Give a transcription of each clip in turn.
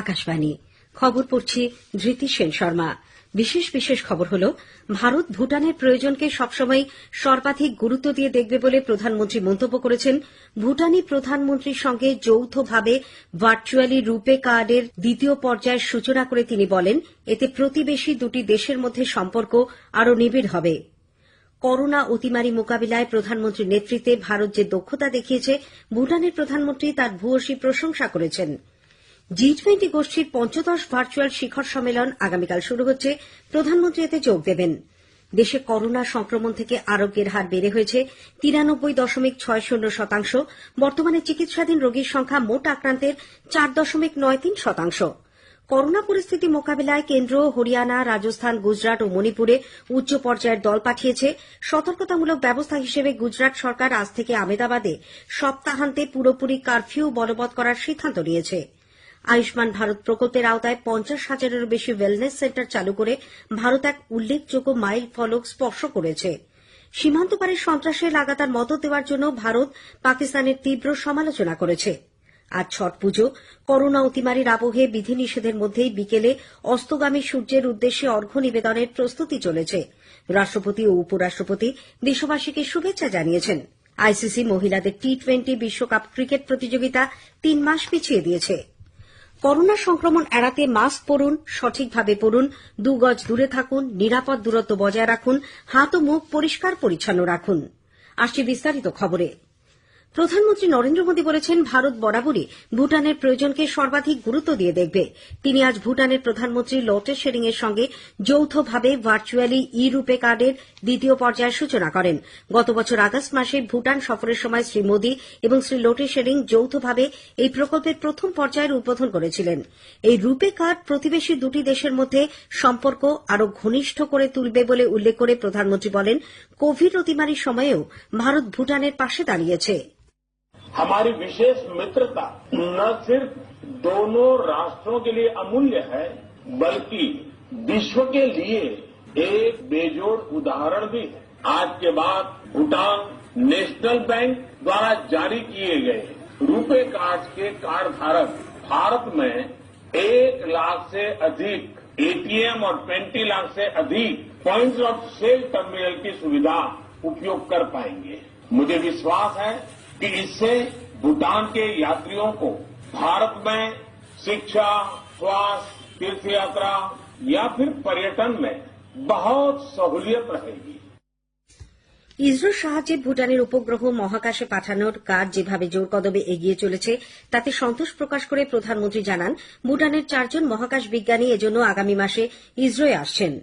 আকাশবাণী। খবর পড়ছি ধৃতি সেন শর্মা। বিশেষ বিশেষ খবর হল, ভারত ভুটানের প্রয়োজনকে সবসময় সর্বাধিক গুরুত্ব দিয়ে দেখবে বলে প্রধানমন্ত্রী মন্তব্য করেছেন। ভুটানি প্রধানমন্ত্রীর সঙ্গে যৌথভাবে ভার্চুয়ালি রূপে কার্ডের দ্বিতীয় পর্যায়ের সূচনা করে তিনি বলেন, এতে প্রতিবেশী দুটি দেশের মধ্যে সম্পর্ক আরও নিবিড় হবে। করোনা অতিমারি মোকাবিলায় প্রধানমন্ত্রীর নেতৃত্বে ভারত যে দক্ষতা দেখিয়েছে, ভুটানের প্রধানমন্ত্রী তার ভূয়সী প্রশংসা করেছেন। জি টোয়েন্টি গোষ্ঠীর পঞ্চদশ ভার্চুয়াল শিখর সম্মেলন আগামীকাল শুরু হচ্ছে। প্রধানমন্ত্রী এতে যোগ দেবেন। দেশে করোনা সংক্রমণ থেকে আরোগ্যের হার বেড়ে হয়েছে তিরানব্বই দশমিক ছয় শূন্য শতাংশ। বর্তমানে চিকিৎসাধীন রোগীর সংখ্যা মোট আক্রান্তের চার দশমিক নয় তিন শতাংশ। করোনা পরিস্থিতি মোকাবিলায় কেন্দ্র হরিয়ানা, রাজস্থান, গুজরাট ও মণিপুরে উচ্চ পর্যায়ের দল পাঠিয়েছে। সতর্কতামূলক ব্যবস্থা হিসেবে গুজরাট সরকার আজ থেকে আমেদাবাদে সপ্তাহান্তে পুরোপুরি কারফিউ বলবৎ করার সিদ্ধান্ত নিয়েছে। আয়ুষ্মান ভারত প্রকল্পের আওতায় পঞ্চাশ হাজারেরও বেশি ওয়েলনেস সেন্টার চালু করে ভারত এক উল্লেখযোগ্য মাইল ফলক স্পর্শ করেছে। সীমান্ত পারে সন্ত্রাসে লাগাতার মদত দেওয়ার জন্য ভারত পাকিস্তানের তীব্র সমালোচনা করেছে। আজ ছট পুজো, করোনা অতিমারির আবহে বিধিনিষেধের মধ্যেই বিকেলে অস্তগামী সূর্যের উদ্দেশ্যে অর্ঘ্য নিবেদনের প্রস্তুতি চলেছে। রাষ্ট্রপতি ও উপরাষ্ট্রপতি দেশবাসীকে শুভেচ্ছা জানিয়েছেন। আইসিসি মহিলাদের টি টোয়েন্টি বিশ্বকাপ ক্রিকেট প্রতিযোগিতা তিন মাস পিছিয়ে দিয়েছে। করোনা সংক্রমণ এড়াতে মাস্ক পরুন, সঠিকভাবে পরুন, দু গজ দূরে থাকুন, নিরাপদ দূরত্ব বজায় রাখুন, হাত ও মুখ পরিষ্কার পরিচ্ছন্ন রাখুন প্রধানমন্ত্রী নরেন্দ্র মোদী বলেছেন, ভারত বরাবরই ভুটানের প্রয়োজনকে সর্বাধিক গুরুত্ব দিয়ে দেখবে। তিনি আজ ভুটানের প্রধানমন্ত্রী লোটে শেরিং এর সঙ্গে যৌথভাবে ভার্চুয়ালি ই রুপে কার্ডের দ্বিতীয় পর্যায়ের সূচনা করেন। গত বছর আগস্ট মাসে ভুটান সফরের সময় শ্রী মোদী এবং শ্রী লোটে শেরিং যৌথভাবে এই প্রকল্পের প্রথম পর্যায়ের উদ্বোধন করেছিলেন। এই রূপে কার্ড প্রতিবেশী দুটি দেশের মধ্যে সম্পর্ক আরও ঘনিষ্ঠ করে তুলবে বলে উল্লেখ করে প্রধানমন্ত্রী বলেন, কোভিড অতিমারির সময়েও ভারত ভুটানের পাশে দাঁড়িয়েছে। हमारी विशेष मित्रता न सिर्फ़ दोनों राष्ट्रों के लिए अमूल्य है, बल्कि विश्व के लिए एक बेजोड़ उदाहरण भी है। आज के बाद भूटान नेशनल बैंक द्वारा जारी किए गए रुपे कार्ड के कार्ड धारक भारत में एक लाख से अधिक एटीएम और ट्वेंटी लाख से अधिक पॉइंट्स ऑफ़ सेल टर्मिनल की सुविधा उपयोग कर पाएँगे। मुझे विश्वास है कि इससे भूटान के यात्रियों को भारत में शिक्षा स्वास्थ्य तीर्थ यात्रा या फिर पर्यटन में बहुत सहूलियत रहेगी ইসরোর সাহায্যে ভুটানের উপগ্রহ মহাকাশে পাঠানোর কাজ যেভাবে জোর কদমে এগিয়ে চলেছে তাতে সন্তোষ প্রকাশ করে প্রধানমন্ত্রী জানান ভুটানের চারজন মহাকাশ বিজ্ঞানী এজন্য আগামী মাসে ইসরোয় আসছেন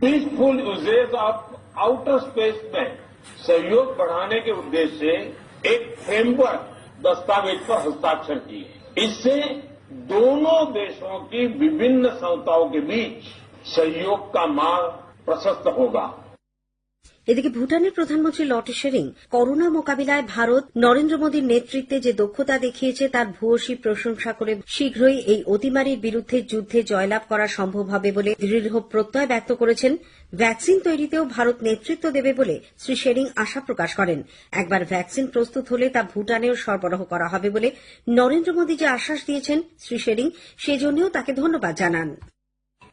peaceful uses of outer space में सहयोग बढ़ाने के उद्देश्य से एक फ्रेमवर्क दस्तावेज़ पर हस्ताक्षर किए। इससे दोनों देशों की विभिन्न संस्थाओं के बीच सहयोग का मार्ग प्रशस्त होगा। এদিকে ভুটানের প্রধানমন্ত্রী লটে শেরিং করোনা মোকাবিলায় ভারত নরেন্দ্র মোদীর নেতৃত্বে যে দক্ষতা দেখিয়েছে তার ভূয়সী প্রশংসা করে শীঘ্রই এই অতিমারির বিরুদ্ধে যুদ্ধে জয়লাভ করা সম্ভব হবে বলে দৃঢ় প্রত্যয় ব্যক্ত করেছেন। ভ্যাকসিন তৈরিতেও ভারত নেতৃত্ব দেবে বলে শ্রী শেরিং আশা প্রকাশ করেন। একবার ভ্যাকসিন প্রস্তুত হলে তা ভুটানেও সরবরাহ করা হবে বলে নরেন্দ্র মোদী যে আশ্বাস দিয়েছেন শ্রী শেরিং, সেজন্যও তাকে ধন্যবাদ জানান।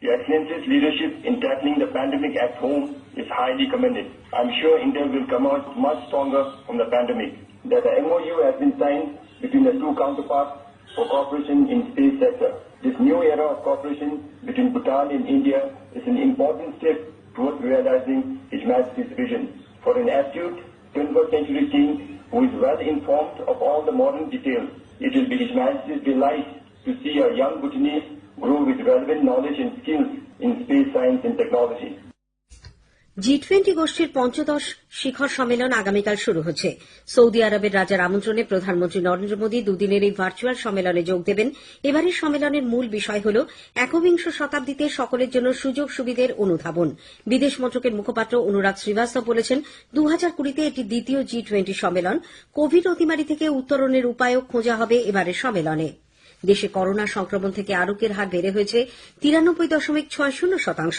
Your Excellency's leadership in tackling the pandemic at home is highly commended. I'm sure India will come out much stronger from the pandemic. That the MOU has been signed between the two counterparts for cooperation in space sector. This new era of cooperation between Bhutan and India is an important step towards realizing His Majesty's vision for an astute 21st century king who is well informed of all the modern details. It will be His Majesty's delight to see a young Bhutanese grow with relevant knowledge and skills in space science and technology. G twenty গোষ্ঠীর পঞ্চদশ শিখর সম্মেলন আগামীকাল শুরু হচ্ছে। Saudi আরবের রাজার আমন্ত্রণে প্রধানমন্ত্রী নরেন্দ্র মোদী দুদিনের এই ভার্চুয়াল সম্মেলনে যোগ দেবেন। এবারের সম্মেলনের মূল বিষয় হল একবিংশ শতাব্দীতে সকলের জন্য সুযোগ সুবিধের অনুধাবন। বিদেশ মন্ত্রকের মুখপাত্র অনুরাগ শ্রীবাস্তব বলেছেন দু হাজার কুড়িতে এটি দ্বিতীয় জি টোয়েন্টি সম্মেলন। কোভিড অতিমারি থেকে উত্তরণের উপায়ও খোঁজা হবে এবারের সম্মেলনে। দেশে করোনা সংক্রমণ থেকে আরোগ্যের হার বেড়ে হয়েছে তিরানব্বই দশমিক ছয় শূন্য শতাংশ।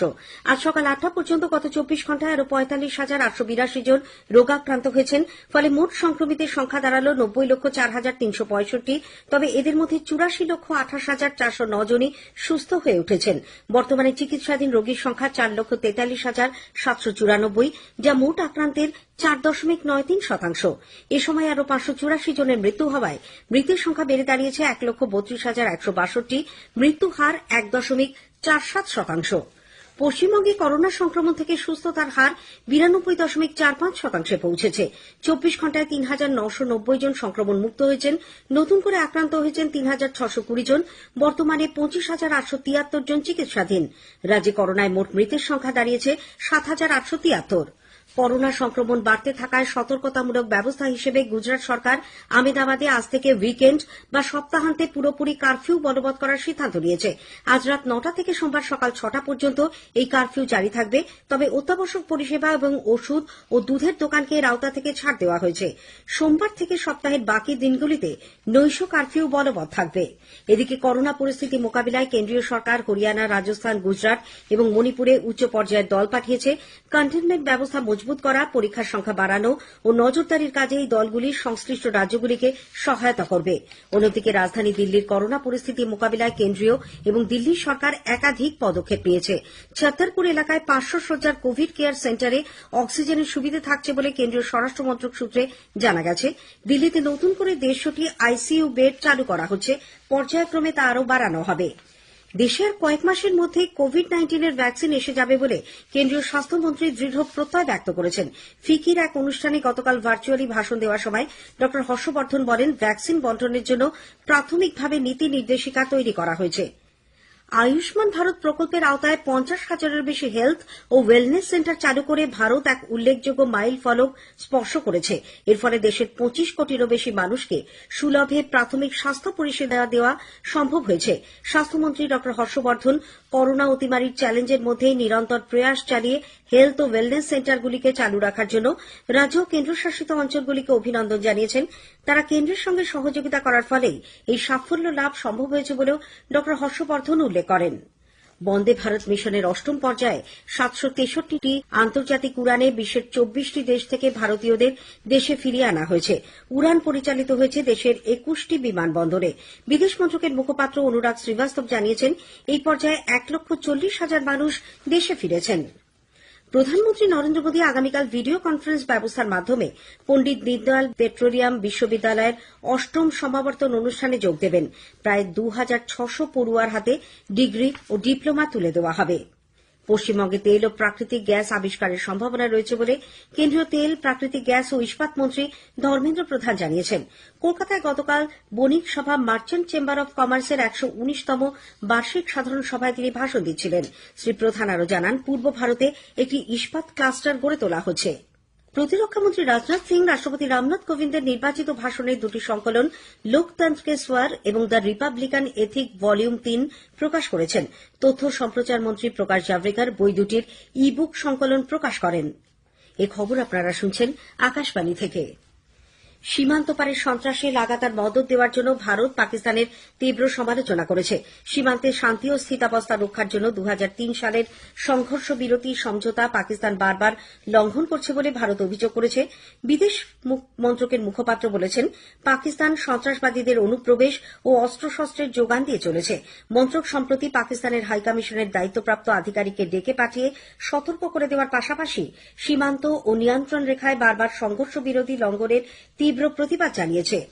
আজ সকাল আটটা পর্যন্ত গত চব্বিশ ঘন্টায় আরও পঁয়তাল্লিশ হাজার আটশো বিরাশি জন রোগাক্রান্ত হয়েছেন। ফলে মোট সংক্রমিতের সংখ্যা দাঁড়াল নব্বই লক্ষ চার হাজার তিনশো পঁয়ষট্টি। তবে এদের মধ্যে চুরাশি লক্ষ আঠাশ হাজার চারশো ন জনই সুস্থ হয়ে উঠেছেন। বর্তমানে চিকিৎসাধীন রোগীর সংখ্যা চার লক্ষ তেতাল্লিশ হাজার সাতশো চুরানব্বই, যা মোট আক্রান্তের চার দশমিক নয় তিন শতাংশ। এ সময় আরও পাঁচশো চুরাশি জনের মৃত্যু হওয়ায় মৃতের সংখ্যা বেড়ে দাঁড়িয়েছে এক লক্ষ বত্রিশ হাজার একশো বাষট্টি, মৃত্যু হার এক দশমিক চার সাত শতাংশ। পশ্চিমবঙ্গে করোনা সংক্রমণ থেকে সুস্থতার হার বিরানব্বই দশমিক চার পাঁচ শতাংশে পৌঁছেছে। চব্বিশ ঘন্টায় তিন হাজার নশো নব্বই জন সংক্রমণ মুক্ত হয়েছেন। নতুন করে আক্রান্ত হয়েছেন তিন হাজার ছশো কুড়ি জন। বর্তমানে পঁচিশ হাজার আটশো তিয়াত্তর জন চিকিৎসাধীন। রাজ্যে করোনায় মোট মৃতের সংখ্যা দাঁড়িয়েছে সাত হাজার আটশো তিয়াত্তর। করোনা সংক্রমণ বাড়তে থাকায় সতর্কতামূলক ব্যবস্থা হিসেবে গুজরাট সরকার আমেদাবাদে আজ থেকে উইকেন্ড বা সপ্তাহান্তে পুরোপুরি কারফিউ বলবৎ করার সিদ্ধান্ত নিয়েছে। আজ রাত নটা থেকে সোমবার সকাল ছটা পর্যন্ত এই কারফিউ জারি থাকবে। তবে অত্যাবশ্যক পরিষেবা এবং ওষুধ ও দুধের দোকানকে এর আওতা থেকে ছাড় দেওয়া হয়েছে। সোমবার থেকে সপ্তাহের বাকি দিনগুলিতে নৈশ কারফিউ বলবৎ থাকবে। এদিকে করোনা পরিস্থিতি মোকাবিলায় কেন্দ্রীয় সরকার হরিয়ানা, রাজস্থান, গুজরাট এবং মণিপুরে উচ্চ পর্যায়ের দল পাঠিয়েছে। কন্টেনমেন্ট ব্যবস্থা মজবুত করা, পরীক্ষার সংখ্যা বাড়ানো ও নজরদারির কাজে এই দলগুলি সংশ্লিষ্ট রাজ্যগুলিকে সহায়তা করবে। অন্যদিকে রাজধানী দিল্লির করোনা পরিস্থিতি মোকাবিলায় কেন্দ্রীয় এবং দিল্লি সরকার একাধিক পদক্ষেপ নিয়েছে। ছত্তরপুর এলাকায় পাঁচশো শয্যার কোভিড কেয়ার সেন্টারে অক্সিজেনের সুবিধে থাকছে বলে কেন্দ্রীয় স্বরাষ্ট্র মন্ত্রক সূত্রে জানা গেছে। দিল্লিতে নতুন করে দেড়শোটি আইসিইউ বেড চালু করা হচ্ছে। পর্যায়ক্রমে তা আরও বাড়ানো হবে। দেশে আর কয়েক মাসের মধ্যে কোভিড নাইন্টিনের ভ্যাকসিন এসে যাবে বলে কেন্দ্রীয় স্বাস্থ্যমন্ত্রী দৃঢ় প্রত্যয় ব্যক্ত করেছেন। ফিকির এক অনুষ্ঠানে গতকাল ভার্চুয়ালি ভাষণ দেওয়ার সময় ড হর্ষবর্ধন বলেন, ভ্যাকসিন বন্টনের জন্য প্রাথমিকভাবে নীতি নির্দেশিকা তৈরি করা হয়েছে। আয়ুষ্মান ভারত প্রকল্পের আওতায় পঞ্চাশ হাজারের বেশি হেলথ ও ওয়েলনেস সেন্টার চালু করে ভারত এক উল্লেখযোগ্য মাইল ফলক স্পর্শ করেছে। এর ফলে দেশের পঁচিশ কোটিরও বেশি মানুষকে সুলভে প্রাথমিক স্বাস্থ্য পরিষেবা দেওয়া সম্ভব হয়েছে। স্বাস্থ্যমন্ত্রী ড হর্ষবর্ধন করোনা অতিমারির চ্যালেঞ্জের মধ্যে নিরন্তর প্রয়াস চালিয়ে হেলথ ও ওয়েলনেস সেন্টারগুলিকে চালু রাখার জন্য রাজ্য ও কেন্দ্রশাসিত অঞ্চলগুলিকে অভিনন্দন জানিয়েছেন। তারা কেন্দ্রের সঙ্গে সহযোগিতা করার ফলেই এই সাফল্য লাভ সম্ভব হয়েছে বলেও ড হর্ষবর্ধন উল্লেখ করেন। বন্দে ভারত মিশনের অষ্টম পর্যায়ে সাতশো তেষট্টিটি আন্তর্জাতিক উড়ানে বিশ্বের চব্বিশটি দেশ থেকে ভারতীয়দের দেশে ফিরিয়ে আনা হয়েছে। উড়ান পরিচালিত হয়েছে দেশের একুশটি বিমানবন্দরে। বিদেশ মন্ত্রকের মুখপাত্র অনুরাগ শ্রীবাস্তব জানিয়েছেন, এই পর্যায়ে এক লক্ষ চল্লিশ হাজার মানুষ দেশে ফিরেছেন। প্রধানমন্ত্রী নরেন্দ্র মোদী আগামীকাল ভিডিও কনফারেন্স ব্যবস্থার মাধ্যমে পণ্ডিত দীনদয়াল পেট্রোলিয়াম বিশ্ববিদ্যালয়ের অষ্টম সমাবর্তন অনুষ্ঠানে যোগ দেবেন। প্রায় দু হাজার ছশো পড়ুয়ার হাতে ডিগ্রি ও ডিপ্লোমা তুলে দেওয়া হবে। পশ্চিমবঙ্গে তেল ও প্রাকৃতিক গ্যাস আবিষ্কারের সম্ভাবনা রয়েছে বলে কেন্দ্রীয় তেল, প্রাকৃতিক গ্যাস ও ইস্পাত মন্ত্রী ধর্মেন্দ্র প্রধান জানিয়েছেন। কলকাতায় গতকাল বণিক সভা মার্চেন্ট চেম্বার অব কমার্সের একশো উনিশতম বার্ষিক সাধারণ সভায় তিনি ভাষণ দিচ্ছিলেন। শ্রী প্রধান আরও জানান, পূর্ব ভারতে একটি ইস্পাত ক্লাস্টার গড়ে তোলা হচ্ছে। প্রতিরক্ষামন্ত্রী রাজনাথ সিং, রাষ্ট্রপতি রামনাথ কোবিন্দের নির্বাচিত ভাষণের দুটি সংকলন লোকতন্ত্রকে সোয়ার এবং দ্য রিপাবলিকান এথিক ভলিউম তিন প্রকাশ করেছেন। তথ্য সম্প্রচার মন্ত্রী প্রকাশ জাভড়েকর বই দুটির ই বুক সংকলন প্রকাশ করেন। সীমান্ত পারে সন্ত্রাসে লাগাতার মদত দেওয়ার জন্য ভারত পাকিস্তানের তীব্র সমালোচনা করেছে। সীমান্তে শান্তি ও স্থিতাবস্থা রক্ষার জন্য দু হাজার তিন সালের সংঘর্ষ বিরতি সমঝোতা পাকিস্তান বারবার লঙ্ঘন করছে বলে ভারত অভিযোগ করেছে। বিদেশ মন্ত্রকের মুখপাত্র বলেছেন, পাকিস্তান সন্ত্রাসবাদীদের অনুপ্রবেশ ও অস্ত্রশস্ত্রের যোগান দিয়ে চলেছে। মন্ত্রক সম্প্রতি পাকিস্তানের হাইকমিশনের দায়িত্বপ্রাপ্ত আধিকারিককে ডেকে পাঠিয়ে সতর্ক করে দেওয়ার পাশাপাশি সীমান্ত ও নিয়ন্ত্রণ রেখায় বারবার সংঘর্ষ বিরোধী লঙ্ঘনের তীব্র প্রতিবাদ জানিয়েছে।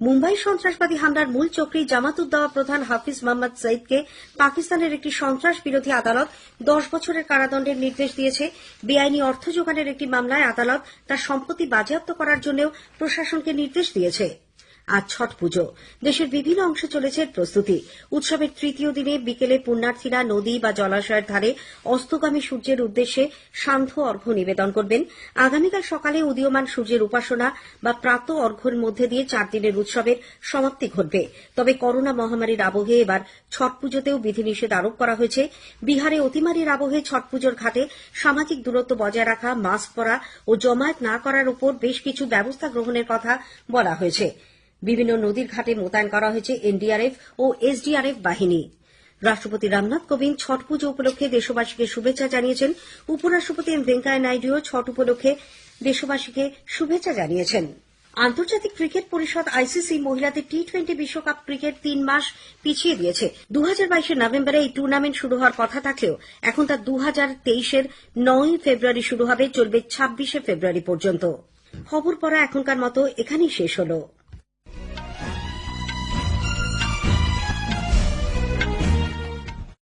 মুম্বাই সন্ত্রাসবাদী হামলার মূল চক্রী জামাতুদ্দাওয়া প্রধান হাফিজ মোহাম্মদ সঈদকে পাকিস্তানের একটি সন্ত্রাস বিরোধী আদালত দশ বছরের কারাদণ্ডের নির্দেশ দিয়েছে। বেআইনি অর্থ যোগানের একটি মামলায় আদালত তার সম্পত্তি বাজেয়াপ্ত করার জন্যও প্রশাসনকে নির্দেশ দিয়েছে। আজ ছট পুজো। দেশের বিভিন্ন অংশে চলেছে প্রস্তুতি। উৎসবের তৃতীয় দিনে বিকেলে পুণ্যার্থীরা নদী বা জলাশয়ের ধারে অস্তগামী সূর্যের উদ্দেশ্যে সান্ধ্য অর্ঘ্য নিবেদন করবেন। আগামীকাল সকালে উদীয়মান সূর্যের উপাসনা বা প্রাত অর্ঘ্যের মধ্যে দিয়ে চার দিনের উৎসবের সমাপ্তি ঘটবে। তবে করোনা মহামারীর আবহে এবার ছট পুজোতেও বিধিনিষেধ আরোপ করা হয়েছে। বিহারে অতিমারির আবহে ছট পুজোর ঘাটে সামাজিক দূরত্ব বজায় রাখা, মাস্ক পরা ও জমায়েত না করার উপর বেশ কিছু ব্যবস্থা গ্রহণের কথা বলা হয়েছে। বিভিন্ন নদীর ঘাটে মোতায়েন করা হয়েছে এনডিআরএফ ও এসডিআরএফ বাহিনী। রাষ্ট্রপতি রামনাথ কোবিন্দ ছট পুজো উপলক্ষে দেশবাসীকে শুভেচ্ছা জানিয়েছেন। উপরাষ্ট্রপতি এম ভেঙ্কাইয়া নাইডুও ছট উপলক্ষে দেশবাসীকে শুভেচ্ছা জানিয়েছেন। আন্তর্জাতিক ক্রিকেট পরিষদ আইসিসি মহিলাদের টি টোয়েন্টি বিশ্বকাপ ক্রিকেট তিন মাস পিছিয়ে দিয়েছে। দু হাজার নভেম্বরে এই টুর্নামেন্ট শুরু হওয়ার কথা থাকলেও এখন তা দু হাজার তেইশের নয়ই ফেব্রুয়ারি শুরু হবে, চলবে ছাব্বিশে ফেব্রুয়ারি পর্যন্ত। খবর পড়া এখনকার মতো এখানেই শেষ হলো।